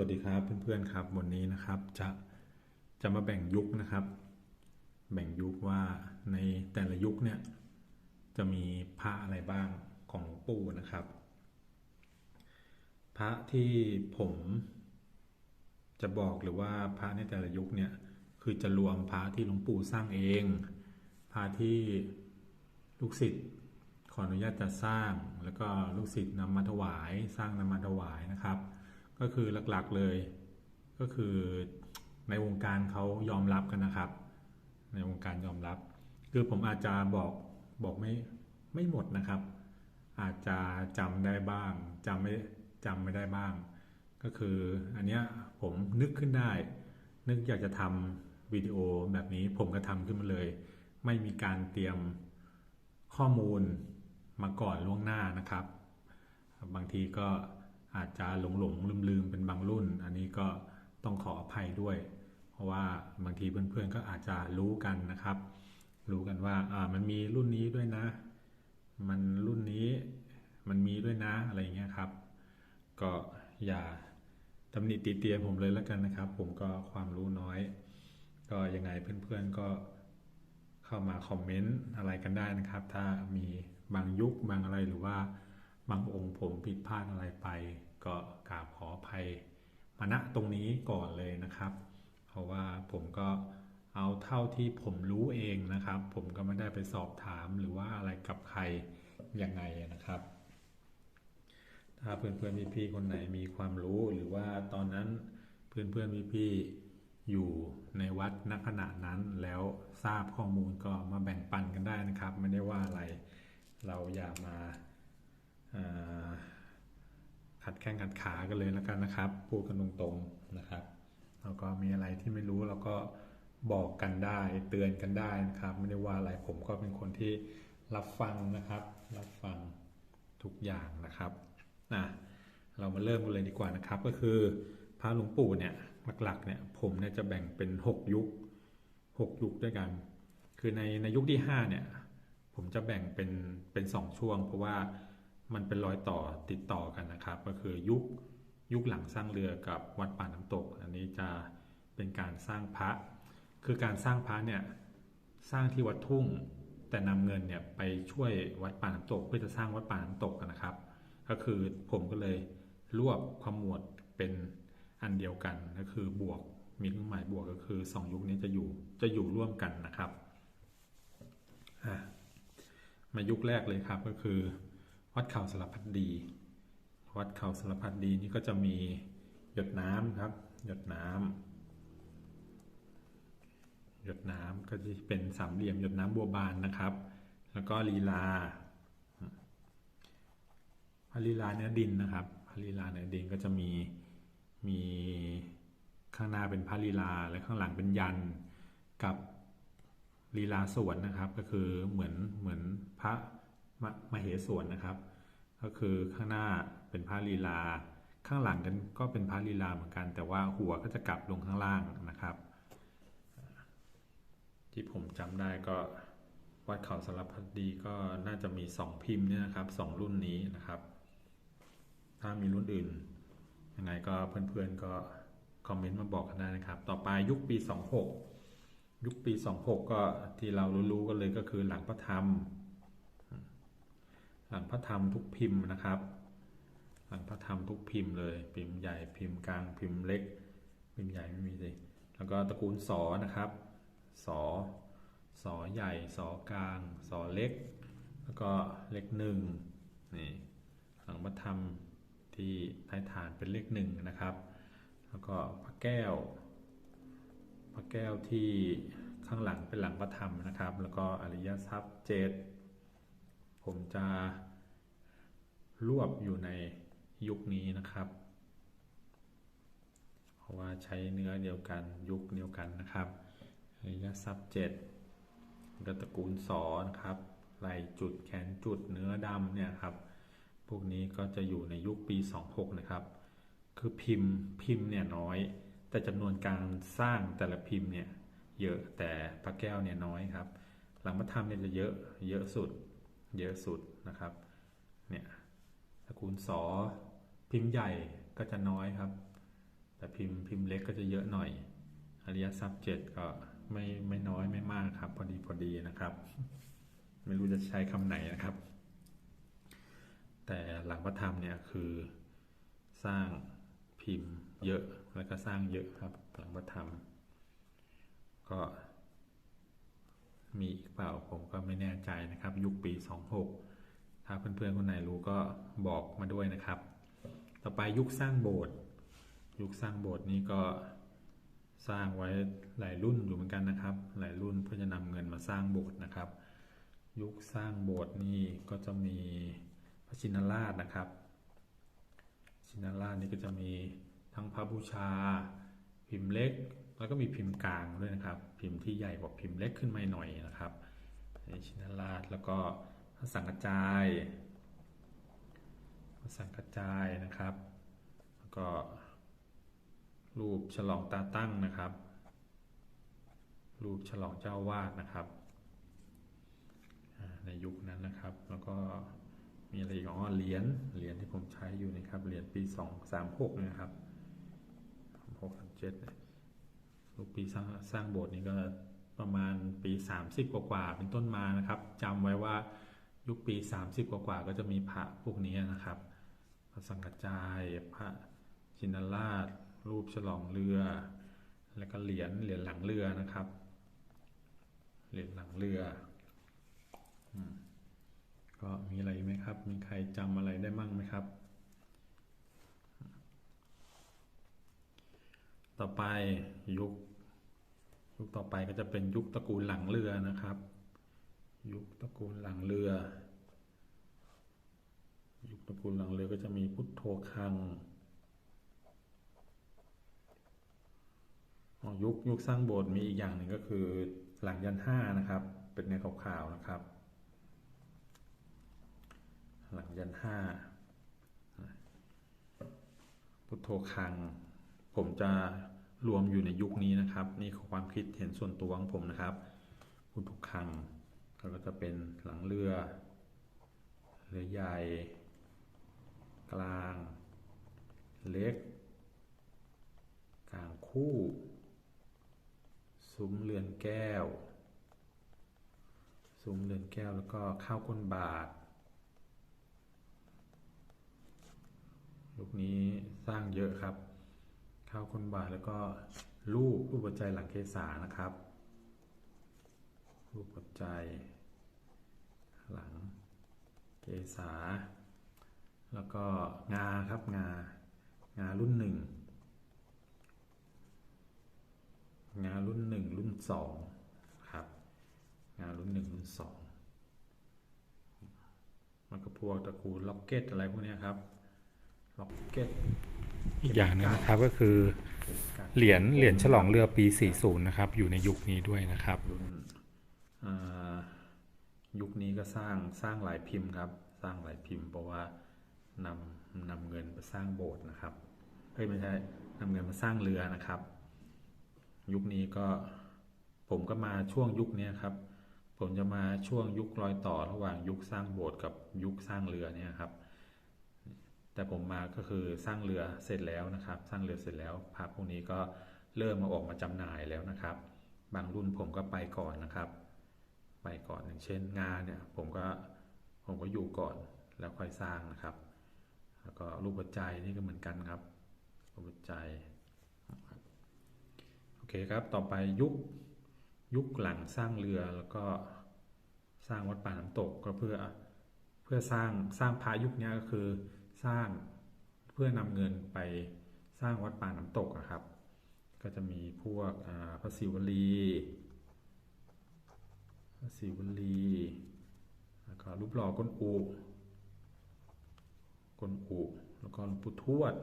วัสดีครับเพื่อนๆครับวันนี้นะครับจะจะมาแบ่งยุคนะครับ แบ่งยุคว่าในแต่ละยุคเนี่ยจะมีพระอะไรบ้างของหลวงปู่นะครับ พระที่ผมจะบอกหรือว่าพระในแต่ละยุคเนี่ยคือจะรวมพระที่หลวงปู่สร้างเอง พระที่ลูกศิษย์ขออนุญาตจะสร้าง แล้วก็ลูกศิษย์นำมาถวาย สร้างนำมาถวายนะครับ ก็คือหลักๆเลย ก็คือในวงการเขายอมรับกันนะครับ ในวงการยอมรับ คือผมอาจจะบอกบอกไม่ไม่หมดนะครับ อาจจะจำได้บ้างจำไม่จำไม่ได้บ้าง ก็คืออันเนี้ยผมนึกขึ้นได้ นึกอยากจะทำวิดีโอแบบนี้ผมก็ทำขึ้นมาเลย ไม่มีการเตรียมข้อมูลมาก่อนล่วงหน้านะครับ บางทีก็ อาจจะหลงหลงลืมลืมเป็นบางรุ่น อันนี้ก็ต้องขออภัยด้วย เพราะว่าบางทีเพื่อนๆก็อาจจะรู้กันนะครับ รู้กันว่าอ่ามันมีรุ่นนี้ด้วยนะ มันรุ่นนี้มันมีด้วยนะอะไรอย่างเงี้ยครับ ก็อย่าตำหนิติเตียนผมเลยแล้วกันนะครับ ผมก็ความรู้น้อย ก็ยังไงเพื่อนๆก็เข้ามาคอมเมนต์อะไรกันได้นะครับ ถ้ามีบางยุคบางอะไรหรือว่า บางองค์ผมผิดพลาดอะไรไป ก็กราบขออภัยมาณตรงนี้ก่อนเลยนะครับ เพราะว่าผมก็เอาเท่าที่ผมรู้เองนะครับ ผมก็ไม่ได้ไปสอบถามหรือว่าอะไรกับใครยังไงนะครับ ถ้าเพื่อนๆพี่ๆคนไหนมีความรู้หรือว่าตอนนั้นเพื่อนๆพี่ๆอยู่ในวัดณขณะนั้นแล้วทราบข้อมูลก็มาแบ่งปันกันได้นะครับ ไม่ได้ว่าอะไรเราอย่ามา ขัดแข้งขัดขากันเลยแล้วกันนะครับ พูดกันตรงๆนะครับแล้วก็มีอะไรที่ไม่รู้เราก็บอกกันได้เตือนกันได้นะครับ ไม่ได้ว่าอะไรผมก็เป็นคนที่รับฟังนะครับ รับฟังทุกอย่างนะครับอะเรามาเริ่มกันเลยดีกว่านะครับ ก็คือพระหลวงปู่เนี่ยหลักๆเนี่ยผมเนี่ยจะแบ่งเป็น 6 ยุค 6 ยุคด้วยกัน คือในในยุคที่5เนี่ยผมจะแบ่งเป็นเป็นสองช่วง เพราะว่า มันเป็นรอยต่อติดต่อกันนะครับ ก็คือยุคยุคหลังสร้างเรือกับวัดป่าน้ำตก อันนี้จะเป็นการสร้างพระ คือการสร้างพระเนี่ยสร้างที่วัดทุ่ง แต่นำเงินเนี่ยไปช่วยวัดป่าน้ำตก เพื่อจะสร้างวัดป่าน้ำตกนะครับ ก็คือผมก็เลยรวบขมวดเป็นอันเดียวกันก็คือบวกมีเครื่องหมายบวกก็คือสองยุคนี้จะอยู่จะอยู่ร่วมกันนะครับมายุคแรกเลยครับก็คือ วัดเขาสารพัดดี วัดเขาสารพัดดีนี่ก็จะมีหยดน้ำครับ หยดน้ำหยดน้ำก็จะเป็นสามเหลี่ยมหยดน้ำบัวบานนะครับ แล้วก็ลีลาพระลีลาเนื้อดินนะครับพระลีลาเนื้อดินก็จะมีมีข้างหน้าเป็นพระลีลาและข้างหลังเป็นยันกับลีลาสวนนะครับ ก็คือเหมือนเหมือนพระ มเหสวนนะครับ ก็คือข้างหน้าเป็นพระลีลา ข้างหลังกันก็เป็นพระลีลาเหมือนกัน แต่ว่าหัวก็จะกลับลงข้างล่างนะครับ ที่ผมจำได้ก็วัดเขาสารพัดดีก็น่าจะมีสองพิมพ์เนี่ยนะครับสองรุ่นนี้นะครับ ถ้ามีรุ่นอื่นยังไงก็เพื่อนๆก็คอมเมนต์มาบอกกันได้นะครับ ต่อไปยุคปี 26 ยุคปี 26 ก็ที่เรารู้ๆกันเลยก็คือหลังพระธรรม หลังพระธรรมทุกพิมพ์นะครับหลังพระธรรมทุกพิมพ์เลย พิมพ์ใหญ่พิมพ์กลางพิมพ์เล็ก พิมพ์ใหญ่ไม่มีเลยแล้วก็ตระกูลสอนะครับสอสอใหญ่สอกลางสอเล็ก แล้วก็เล็กหนึ่งนี่หลังพระธรรมที่ท้ายฐานเป็นเลขหนึ่งนะครับ แล้วก็พระแก้ว พระแก้วที่ข้างหลังเป็นหลังพระธรรมนะครับ แล้วก็อริยทรัพย์เจ็ดผมจะ รวบอยู่ในยุคนี้นะครับ เพราะว่าใช้เนื้อเดียวกันยุคเดียวกันนะครับริยทรัพย์เจ็ดก็ตระกูลสอนะครับไหลจุดแขนจุดเนื้อดำเนี่ยครับ พวกนี้ก็จะอยู่ในยุคปี 26 นะครับ คือพิมพ์พิมพ์เนี่ยน้อย แต่จำนวนการสร้างแต่ละพิมพ์เนี่ยเยอะแต่พระแก้วเนี่ยน้อยครับ หลังพระธรรมเนี่ยจะเยอะเยอะสุดเยอะสุดนะครับเนี่ย ตระกูลสอพิมพ์ใหญ่ก็จะน้อยครับ แต่พิมพ์พิมพ์เล็กก็จะเยอะหน่อย อริยทรัพย์เจ็ดก็ไม่ไม่น้อยไม่มากครับ พอดีพอดีนะครับ ไม่รู้จะใช้คำไหนนะครับ แต่หลังพระธรรมเนี่ยคือสร้างพิมพ์เยอะแล้วก็สร้างเยอะครับ หลังพระธรรม ก็มีอีกเปล่าผมก็ไม่แน่ใจนะครับ ยุคปี 26 ถ้าเพื่อนๆคนไหนรู้ก็บอกมาด้วยนะครับ ต่อไปยุคสร้างโบสถ์ยุคสร้างโบสถ์นี้ก็สร้างไว้หลายรุ่นอยู่เหมือนกันนะครับ หลายรุ่นเพื่อจะนำเงินมาสร้างโบสถ์นะครับ ยุคสร้างโบสถ์นี่ก็จะมีพระชินราชนะครับ ชินราชนี่ก็จะมีทั้งพระบูชา พิมพ์เล็ก แล้วก็มีพิมพ์กลางด้วยนะครับ พิมพ์ที่ใหญ่กว่าพิมพ์เล็กขึ้นมาหน่อยนะครับชินราชแล้วก็ สังกระจายพระสังกระจายนะครับ แล้วก็ รูปฉลองตาตั้งนะครับ รูปฉลองเจ้าวาดนะครับในยุคนั้นนะครับ แล้วก็มีอะไรอีกอ๋อเหรียญเหรียญที่ผมใช้อยู่นะครับเหรียญปีสองสามหกนะครับหกสามเจ็ดรูปปีสร้างสร้างโบสถ์นี้ก็ประมาณปี30กว่าเป็นต้นมานะครับจำไว้ว่า ยุคปี 30 กว่าๆก็จะมีพระพวกนี้นะครับ พระสังกัจาย พระชินราช รูปฉลองเรือ แล้วก็เหรียญเหรียญหลังเรือนะครับ เหรียญหลังเรืออก็มีอะไรไหมครับ มีใครจำอะไรได้มั่งไหมครับ ต่อไปยุคยุคต่อไปก็จะเป็นยุคตระกูลหลังเรือนะครับ ยุคตระกูลหลังเรือ ยุคตระกูลหลังเรือก็จะมีพุทโธคังอ๋อยุคยุคสร้างโบสถ์มีอีกอย่างหนึ่งก็คือหลังยันห้านะครับ เป็นเนื้อขาวๆนะครับ หลังยันห้าพุทโธคัง ผมจะรวมอยู่ในยุคนี้นะครับ นี่คือความคิดเห็นส่วนตัวของผมนะครับพุทโธคัง แล้วก็จะเป็นหลังเรือ เรือใหญ่ กลาง เล็ก กลางคู่ ซุ้มเรือนแก้ว ซุ้มเรือนแก้วแล้วก็ข้าวก้นบาทลูกนี้สร้างเยอะครับข้าวก้นบาทแล้วก็รูปรูปหัวใจหลังเกษานะครับ รูปหัวใจ หลัง เกษา แล้วก็งาครับงา งารุ่นหนึ่ง งารุ่นหนึ่งรุ่นสองครับ งารุ่นหนึ่งรุ่นสองมันก็พวกตระกูลล็อกเก็ตอะไรพวกเนี้ยครับ ล็อกเก็ตอีกอย่างหนึงนะครับก็คือเหรียญเหรียญฉลองเรือปี 40 นะครับ อยู่ในยุคนี้ด้วยนะครับรุ่นอ่า ยุคนี้ก็สร้างสร้างหลายพิมพ์ครับ สร้างหลายพิมพ์ เพราะว่านำนำเงินมาสร้างโบสถ์นะครับเฮ้ยไม่ใช่นำเงินมาสร้างเรือนะครับ ยุคนี้ก็ผมก็มาช่วงยุคนี้ครับ ผมจะมาช่วงยุครอยต่อระหว่างยุคสร้างโบสถ์กับยุคสร้างเรือเนี่ยครับ แต่ผมมาก็คือสร้างเรือเสร็จแล้วนะครับ สร้างเรือเสร็จแล้วพระพวกนี้ก็เริ่มมาออกมาจำหน่ายแล้วนะครับ บางรุ่นผมก็ไปก่อนนะครับ ไปก่อนอย่างเช่นงานเนี่ยผมก็ผมก็อยู่ก่อนแล้วค่อยสร้างนะครับ แล้วก็รูปหัวใจนี่ก็เหมือนกันครับรูปหัวใจโอเคครับต่อไปยุคยุคหลังสร้างเรือแล้วก็สร้างวัดป่าน้ำตกก็เพื่อเพื่อสร้างสร้างพายุคนี้ก็คือสร้างเพื่อนำเงินไปสร้างวัดป่าน้ำตกอะครับ ก็จะมีพวกพระศิวลี พระศิวลีแล้วก็รูปหล่อก้นอูก้นอูแล้วก็หลวงปู่ทวด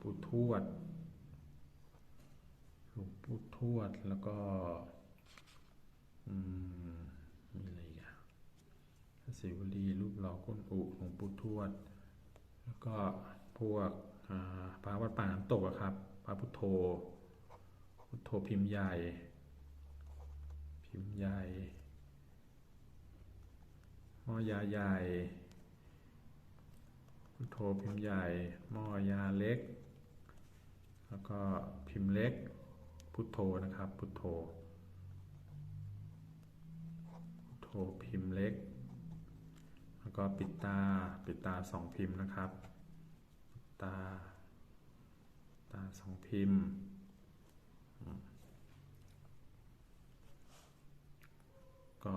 ปู่ทวดหลวงปู่ทวดแล้วก็มีอะไรอีกอะพระศิวลีรูปหล่อก้นอุหลวงปู่ทวด แล้วก็พวกพระวัดป่าน้ำตกอะครับพระพุทโธพุทโธพิมพ์ใหญ่ พิมพ์ใหญ่หม้อยาใหญ่พุทโธพิมพ์ใหญ่หม้อยาเล็ก แล้วก็พิมพ์เล็ก พุทโธนะครับ พุทโธพุทโธพิมพ์เล็ก แล้วก็ปิดตาปิดตาสองพิมพ์นะครับ ตา ตาสองพิมพ์อืม ก็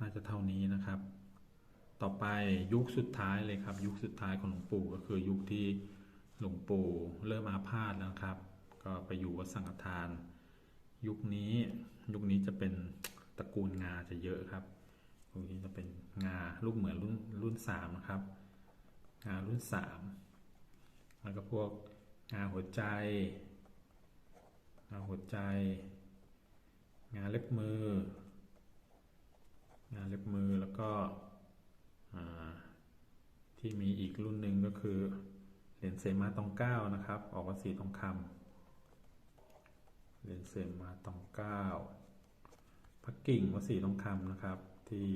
น่าจะเท่านี้นะครับ ต่อไปยุคสุดท้ายเลยครับ ยุคสุดท้ายของหลวงปู่ก็คือยุคที่หลวงปู่เริ่มอาพาธแล้วนะครับ ก็ไปอยู่วัดสังฆทาน ยุคนี้ยุคนี้จะเป็นตระกูลงาจะเยอะครับยุคนี้จะเป็นงาลูกเหมือนรุ่นรุ่นสามนะครับ งารุ่นสามแล้วก็พวกงาหัวใจงาหัวใจ งานเล็บมือ งานเล็บมือแล้วก็ที่มีอีกรุ่นหนึ่งก็คือเหรียญเซมาตองเก้านะครับ ออกภาษีทองคำเหรียญเซมาตองเก้าพักกิ่งวสีทองคำนะครับ ที่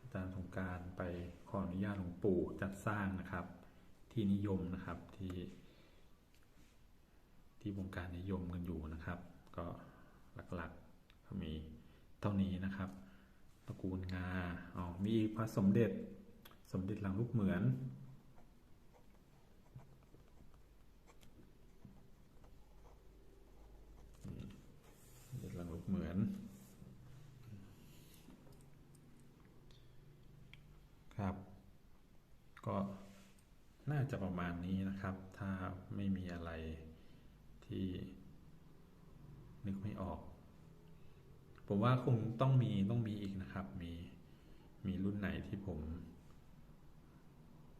อาจารย์สงการไปขออนุญาตหลวงปู่จัดสร้างนะครับ ที่นิยมนะครับที่ที่วงการนิยมกันอยู่นะครับ ก็หลักๆ มีเท่านี้นะครับตระกูลงาอ๋อมีพระสมเด็จสมเด็จหลังลูกเหมือนเด็จหลังลูกเหมือนครับ ก็น่าจะประมาณนี้นะครับ ถ้าไม่มีอะไรที่นึกไม่ออก ผมว่าคงต้องมีต้องมีอีกนะครับ มีมีรุ่นไหนที่ผม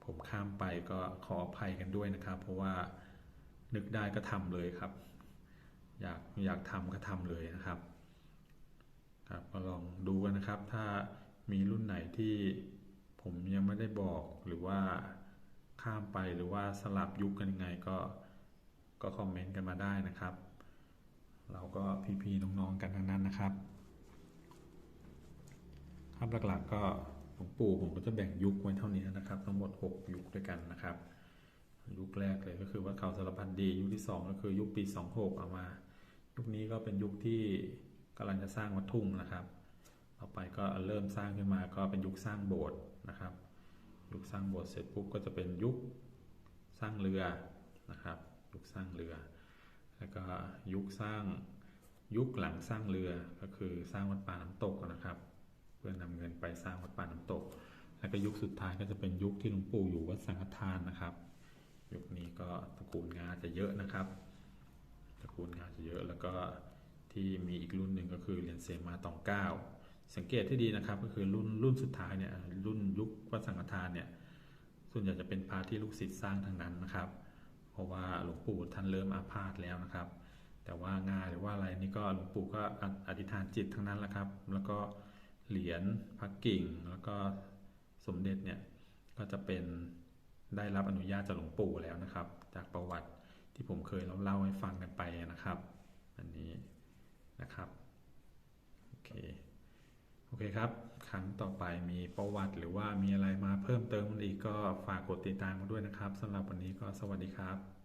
ผมข้ามไปก็ขออภัยกันด้วยนะครับ เพราะว่านึกได้ก็ทำเลยครับ อยากอยากทำก็ทำเลยนะครับ ครับก็ลองดูกันนะครับ ถ้ามีรุ่นไหนที่ผมยังไม่ได้บอกหรือว่าข้ามไปหรือว่าสลับยุคกันยังไงก็ก็คอมเมนต์กันมาได้นะครับ เราก็พี่ๆน้องๆกันทั้งนั้นนะครับ ครับหลักๆก็หลวงปู่ผมก็จะแบ่งยุคไว้เท่านี้นะครับ ทั้งหมด 6 ยุคด้วยกันนะครับ ยุคแรกเลยก็คือว่าเขาสารพันดี ยุคที่ 2 ก็คือยุคปี 26 เอามา ยุคนี้ก็เป็นยุคที่กำลังจะสร้างวัดทุ่งนะครับ ต่อไปก็เริ่มสร้างขึ้นมาก็เป็นยุคสร้างโบสถ์นะครับ ยุคสร้างโบสถ์เสร็จปุ๊บก็จะเป็นยุคสร้างเรือนะครับ ยุคสร้างเรือ แล้วก็ยุคสร้างยุคหลังสร้างเรือก็คือสร้างวัดป่าน้ำตกนะครับ เพื่อนำเงินไปสร้างวัดป่าน้ำตก แล้วก็ยุคสุดท้ายก็จะเป็นยุคที่หลวงปู่อยู่วัดสังฆทานนะครับ ยุคนี้ก็ตระกูลงาจะเยอะนะครับ ตระกูลงาจะเยอะแล้วก็ที่มีอีกรุ่นหนึ่งก็คือเรียญเซมาตองเก้าสังเกตที่ดีนะครับก็คือรุ่นรุ่นสุดท้ายเนี่ยรุ่นยุควัดสังฆทานเนี่ยส่วนใหญ่จะเป็นพระที่ลูกศิษย์สร้างทั้งนั้นนะครับ เพราะว่าหลวงปู่ท่านเริ่มอาพาธแล้วนะครับ แต่ว่างานหรือว่าอะไรนี่ก็หลวงปู่ก็ออธิษฐานจิตทั้งนั้นแหละครับ แล้วก็ เหรียญพักกิ่ง แล้วก็สมเด็จเนี่ยก็จะเป็นได้รับอนุญาตจากหลวงปู่แล้วนะครับ จากประวัติที่ผมเคยเล่าเล่าให้ฟังกันไปนะครับ อันนี้นะครับโอเคโอเคครับ ครั้งต่อไปมีประวัติหรือว่ามีอะไรมาเพิ่มเติมอีกก็ฝากกดติดตามมาด้วยนะครับสำหรับวันนี้ก็สวัสดีครับ